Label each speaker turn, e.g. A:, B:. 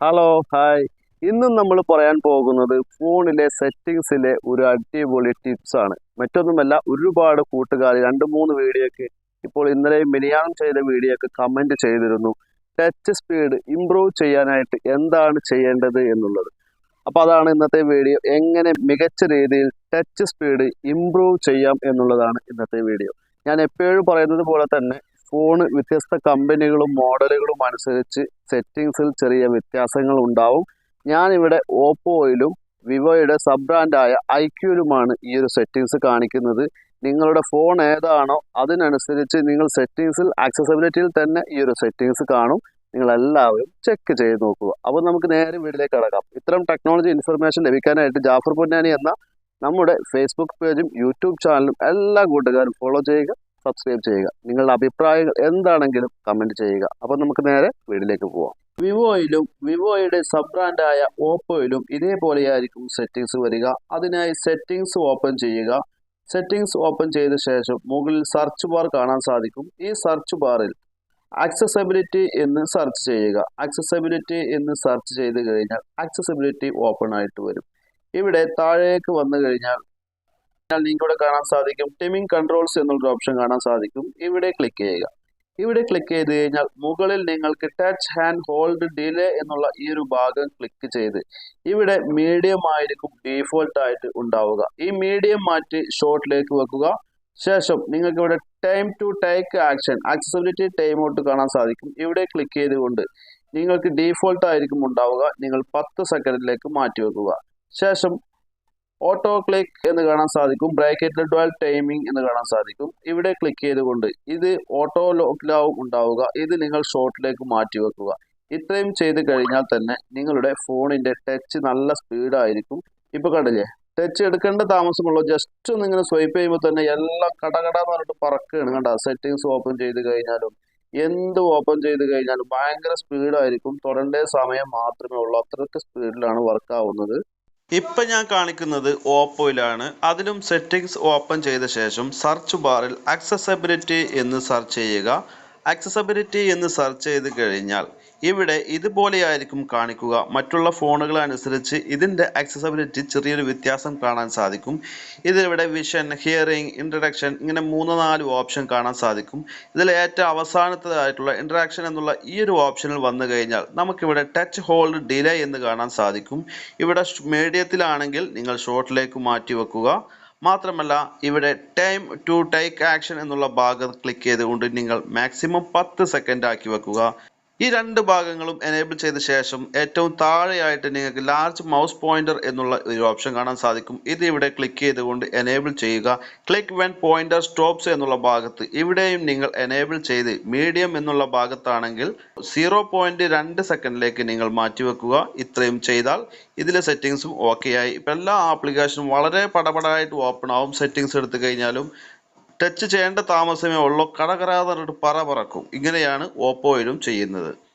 A: Hello hi ഇന്നും നമ്മൾ പറയാൻ പോകുന്നത് ഫോണിലെ സെറ്റിങ്സിലെ ഒരു അടിപൊളി ടിപ്സ് ആണ്. മറ്റൊന്നുമല്ല ഒരുപാട് കൂട്ടുകാർ രണ്ട് മൂന്ന് വീഡിയോ ഒക്കെ ഇപ്പോൾ ഇന്നലെ മിനിയാണം ചെയ്ത വീഡിയോ ഒക്കെ കമന്റ് ചെയ്തിരുന്നു. ടച്ച് സ്പീഡ് ഇമ്പ്രൂവ് ചെയ്യാനായിട്ട് എന്താണ് ചെയ്യേണ്ടത് എന്നുള്ളത്. അപ്പോൾ അതാണ് ഇന്നത്തെ വീഡിയോ. എങ്ങനെ മികച്ച രീതിയിൽ ടച്ച് സ്പീഡ് ഇമ്പ്രൂവ് ചെയ്യാം എന്നുള്ളതാണ് ഇന്നത്തെ വീഡിയോ. ഞാൻ എപ്പോഴും പറയുന്നത് പോലെ തന്നെ ഫോൺ വ്യത്യസ്ത കമ്പനികളും മോഡലുകളും അനുസരിച്ച് സെറ്റിങ്സിൽ ചെറിയ വ്യത്യാസങ്ങൾ ഉണ്ടാവും. ഞാനിവിടെ ഓപ്പോയിലും വിവോയുടെ സബ് ബ്രാൻഡായ ഐക്യൂലുമാണ് ഈ ഒരു സെറ്റിങ്സ് കാണിക്കുന്നത്. നിങ്ങളുടെ ഫോൺ ഏതാണോ അതിനനുസരിച്ച് നിങ്ങൾ സെറ്റിങ്സിൽ ആക്സസബിലിറ്റിയിൽ തന്നെ ഈ ഒരു സെറ്റിങ്സ് കാണും. നിങ്ങൾ എല്ലാവരും ചെക്ക് ചെയ്ത് നോക്കുക. അപ്പോൾ നമുക്ക് നേരെ വീട്ടിലേക്ക് കടക്കാം. ഇത്തരം ടെക്നോളജി ഇൻഫർമേഷൻ ലഭിക്കാനായിട്ട് ജാഫർ പൊന്നാനി എന്ന നമ്മുടെ ഫേസ്ബുക്ക് പേജും യൂട്യൂബ് ചാനലും എല്ലാ കൂട്ടുകാരും ഫോളോ ചെയ്യുക. സബ്സ്ക്രൈബ് ചെയ്യുക. നിങ്ങളുടെ അഭിപ്രായങ്ങൾ എന്താണെങ്കിലും കമന്റ് ചെയ്യുക. അപ്പോൾ നമുക്ക് നേരെ വീട്ടിലേക്ക് പോവാം. വിവോയിലും വിവോയുടെ സബ് ബ്രാൻഡായ ഓപ്പോയിലും ഇതേപോലെയായിരിക്കും സെറ്റിങ്സ് വരിക. അതിനായി സെറ്റിങ്സ് ഓപ്പൺ ചെയ്യുക. സെറ്റിങ്സ് ഓപ്പൺ ചെയ്ത ശേഷം മുകളിൽ സെർച്ച് ബാർ കാണാൻ സാധിക്കും. ഈ സെർച്ച് ബാറിൽ ആക്സസബിലിറ്റി എന്ന് സെർച്ച് ചെയ്യുക. ആക്സസബിലിറ്റി എന്ന് സെർച്ച് ചെയ്ത് കഴിഞ്ഞാൽ ആക്സസബിലിറ്റി ഓപ്പൺ ആയിട്ട് വരും. ഇവിടെ താഴേക്ക് വന്നു കഴിഞ്ഞാൽ നിങ്ങൾക്ക് ഇവിടെ കാണാൻ സാധിക്കും. ടിമിംഗ് കൺട്രോൾസ് എന്നുള്ളൊരു ഓപ്ഷൻ കാണാൻ സാധിക്കും. ഇവിടെ ക്ലിക്ക് ചെയ്യുക. ഇവിടെ ക്ലിക്ക് ചെയ്ത് കഴിഞ്ഞാൽ മുകളിൽ നിങ്ങൾക്ക് ടച്ച് ഹാൻഡ് ഹോൾഡ് ഡിലേ എന്നുള്ള ഈ ഒരു ഭാഗം ക്ലിക്ക് ചെയ്ത് ഇവിടെ മീഡിയം ആയിരിക്കും ഡീഫോൾട്ട് ആയിട്ട് ഉണ്ടാവുക. ഈ മീഡിയം മാറ്റി ഷോർട്ടിലേക്ക് വെക്കുക. ശേഷം നിങ്ങൾക്ക് ഇവിടെ time to take action accessibility time out കാണാൻ സാധിക്കും. ഇവിടെ ക്ലിക്ക് ചെയ്തുകൊണ്ട് നിങ്ങൾക്ക് ഡീഫോൾട്ട് ആയിരിക്കും ഉണ്ടാവുക. നിങ്ങൾ പത്ത് സെക്കൻഡിലേക്ക് മാറ്റി വെക്കുക. ശേഷം ഓട്ടോ ക്ലിക്ക് എന്ന് കാണാൻ സാധിക്കും. ബ്രാക്കറ്റിൽ ഡുവൽ ടൈമിംഗ് എന്ന് കാണാൻ സാധിക്കും. ഇവിടെ ക്ലിക്ക് ചെയ്തുകൊണ്ട് ഇത് ഓട്ടോ ലോക്കിലാവും ഉണ്ടാവുക. ഇത് നിങ്ങൾ ഷോർട്ടിലേക്ക് മാറ്റി വെക്കുക. ഇത്രയും ചെയ്ത് കഴിഞ്ഞാൽ തന്നെ നിങ്ങളുടെ ഫോണിന്റെ ടച്ച് നല്ല സ്പീഡായിരിക്കും ഇപ്പോൾ കണ്ടില്ലേ? ടച്ച് എടുക്കേണ്ട താമസമുള്ളൂ ജസ്റ്റ് ഒന്ന് ഇങ്ങനെ സ്വൈപ്പ് ചെയ്യുമ്പോൾ തന്നെ എല്ലാം കടകട എന്ന് പറഞ്ഞിട്ട് പറക്കുകയാണ്. കണ്ട? സെറ്റിങ്സ് ഓപ്പൺ ചെയ്ത് കഴിഞ്ഞാലും എന്ത് ഓപ്പൺ ചെയ്ത് കഴിഞ്ഞാലും ഭയങ്കര സ്പീഡായിരിക്കും തുടരേണ്ട സമയം മാത്രമേ ഉള്ളൂ. അത്രയ്ക്ക് സ്പീഡിലാണ് വർക്ക് ആവുന്നത്.
B: ഇപ്പം ഞാൻ കാണിക്കുന്നത് ഓപ്പോയിലാണ്. അതിലും സെറ്റിംഗ്സ് ഓപ്പൺ ചെയ്ത ശേഷം സെർച്ച് ബാറിൽ അക്സസബിലിറ്റി എന്ന് സെർച്ച് ചെയ്യുക. ആക്സസബിലിറ്റി എന്ന് സെർച്ച് ചെയ്ത് കഴിഞ്ഞാൽ ഇവിടെ ഇതുപോലെയായിരിക്കും കാണിക്കുക. മറ്റുള്ള ഫോണുകൾ അനുസരിച്ച് ഇതിന്റെ ആക്സസബിലിറ്റി ചെറിയൊരു വ്യത്യാസം കാണാൻ സാധിക്കും. ഇതിവിടെ വിഷൻ ഹിയറിംഗ് ഇൻട്രഡക്ഷൻ ഇങ്ങനെ മൂന്ന് നാല് ഓപ്ഷൻ കാണാൻ സാധിക്കും. ഇതിൽ ഏറ്റവും അവസാനത്തേതായിട്ടുള്ള ഇൻട്രാക്ഷൻ എന്നുള്ള ഈ ഒരു ഓപ്ഷനിൽ വന്നു കഴിഞ്ഞാൽ നമുക്കിവിടെ ടച്ച് ഹോൾഡ് ഡിലേ എന്ന് കാണാൻ സാധിക്കും. ഇവിടെ മീഡിയത്തിലാണെങ്കിൽ നിങ്ങൾ ഷോർട്ടിലേക്ക് മാറ്റി വെക്കുക. മാത്രമല്ല ഇവിടെ ടൈം ടു ടേക്ക് ആക്ഷൻ എന്നുള്ള ഭാഗം ക്ലിക്ക് ചെയ്തുകൊണ്ട് നിങ്ങൾ മാക്സിമം പത്ത് സെക്കൻഡ് ആക്കി വെക്കുക. ഈ രണ്ട് ഭാഗങ്ങളും എനേബിൾ ചെയ്ത ശേഷം ഏറ്റവും താഴെയായിട്ട് നിങ്ങൾക്ക് ലാർജ് മൗസ് പോയിന്റർ എന്നുള്ള ഒരു ഓപ്ഷൻ കാണാൻ സാധിക്കും. ഇത് ഇവിടെ ക്ലിക്ക് ചെയ്തുകൊണ്ട് എനേബിൾ ചെയ്യുക. ക്ലിക്ക് വെൻ പോയിന്റർ സ്റ്റോപ്സ് എന്നുള്ള ഭാഗത്ത് ഇവിടെയും നിങ്ങൾ എനേബിൾ ചെയ്ത് മീഡിയം എന്നുള്ള ഭാഗത്താണെങ്കിൽ സീറോ പോയിന്റ് രണ്ട് സെക്കൻഡിലേക്ക് നിങ്ങൾ മാറ്റിവെക്കുക. ഇത്രയും ചെയ്താൽ ഇതിലെ സെറ്റിങ്സും ഓക്കെ ആയി. ഇപ്പം എല്ലാ ആപ്ലിക്കേഷനും വളരെ പടപടായിട്ട് ഓപ്പൺ ആവും. സെറ്റിങ്സ് എടുത്തു കഴിഞ്ഞാലും ടച്ച് ചെയ്യേണ്ട താമസമേ ഉള്ളൂ. കടകരാതെ പറ പറക്കും. ഇങ്ങനെയാണ് ഓപ്പോയിലും ചെയ്യുന്നത്.